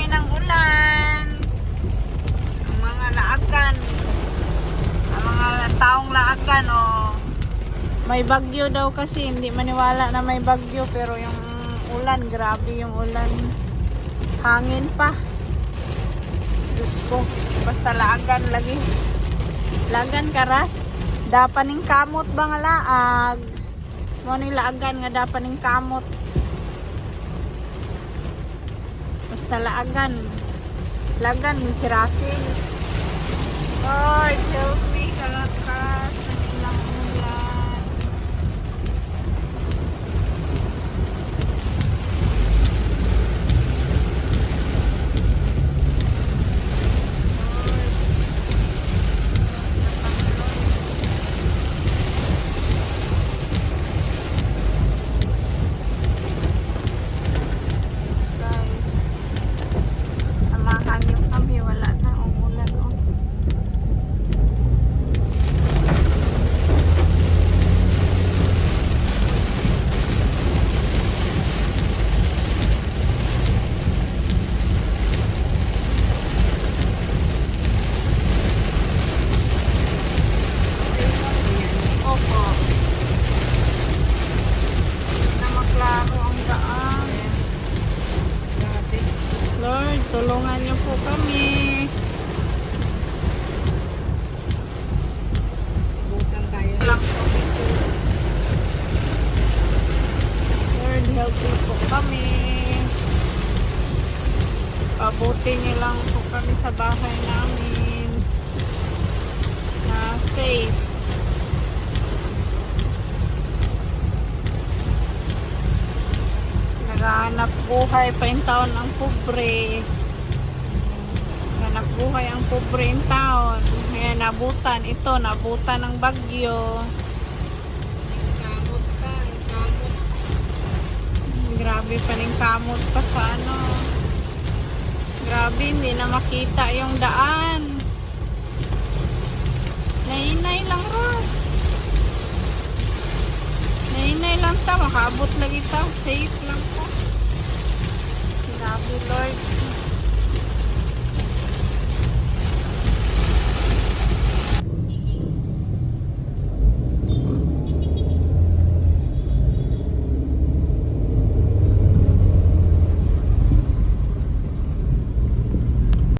kami ng ulan. Ang mga laagan. Ang mga taong laagan, oh. May bagyo daw kasi. Hindi maniwala na may bagyo. Pero yung ulan, grabe yung ulan. Hangin pa. Diyos ko. Basta laagan lagi. Lagan karas. Dapaning kamot ba nga laag? Mo ni laagan nga dapaning kamot. Basta laagan. Lagan min si Russell. Lord, help me kalakas ng ilang ulan. Guys, samahan niyo kami. Wala na umulan. Oh. Opo. Na maklaro ang daan. Lord, tulungan niyo po kami. Butang tayo. Lord, help niyo po kami. Pabuti niyo lang po kami sa bahay namin. Na safe. Naghahanap buhay pa yung taon ang pobre. Buhay ang pobre yung taon. Ngayon, nabutan. Ito, nabutan ng bagyo. Kamot ka. Kamot. Grabe pa rin kamot pa sa ano. Grabe, hindi na makita yung daan. Nainay lang, Ros. Nainay lang ta. Makaabot lagi ta. Safe lang ta. Grabe, Lord.